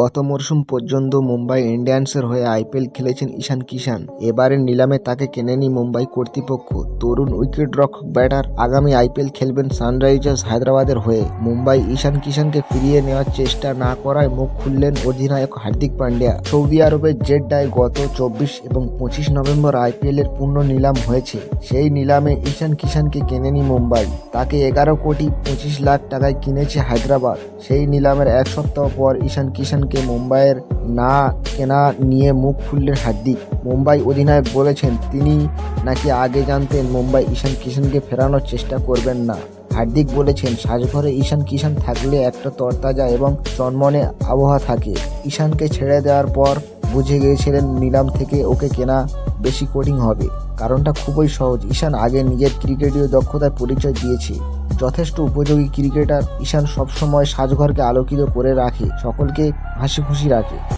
গত মরশুম পর্যন্ত মুম্বাই ইন্ডিয়ান্সের হয়ে আইপিএল খেলেছেন ঈশান কিষান এবারের নিলামে তাকে কেনেনি মুম্বাই কর্তৃপক্ষ। তরুণ উইকেট উইকেটরক্ষক ব্যাটার আগামী আইপিএল খেলবেন সানরাইজার্স হায়দ্রাবাদের হয়ে। মুম্বাই ঈশান কিষানকে ফিরিয়ে নেওয়ার চেষ্টা না করায় মুখ খুললেন অধিনায়ক হার্দিক পান্ডিয়া। সৌদি আরবের জেড্ডায় গত চব্বিশ এবং পঁচিশ নভেম্বর আইপিএল এর পূর্ণ নিলাম হয়েছে। সেই নিলামে ঈশান কিষানকে কেনেনি মুম্বাই। তাকে এগারো কোটি পঁচিশ লাখ টাকায় কিনেছে হায়দ্রাবাদ। সেই নিলামের এক সপ্তাহ পর ঈশান কিষানকে মুম্বাইয়ের না কেনা নিয়ে মুখ খুললেন হার্দিক। মুম্বাই অধিনায়ক বলেছেন, তিনি নাকি আগে জানতেন মুম্বাই ঈশান কিষানকে ফেরানোর চেষ্টা করবেন না। হার্দিক বলেছেন, সাজঘরে ঈশান কিষান থাকলে একটা তরতাজা এবং চনমনে আবহাওয়া থাকে। ঈশানকে ছেড়ে দেওয়ার পর বুঝে গিয়েছিলেন নিলাম থেকে ওকে কেনা বেশি কঠিন হবে। কারণটা খুবই সহজ, ঈশান আগে নিজের ক্রিকেটীয় দক্ষতার পরিচয় দিয়েছে। যথেষ্ট উপযোগী ক্রিকেটার ঈশান সবসময় সাজঘরকে আলোকিত করে রাখে সকলকে হাসি খুশি রাখে।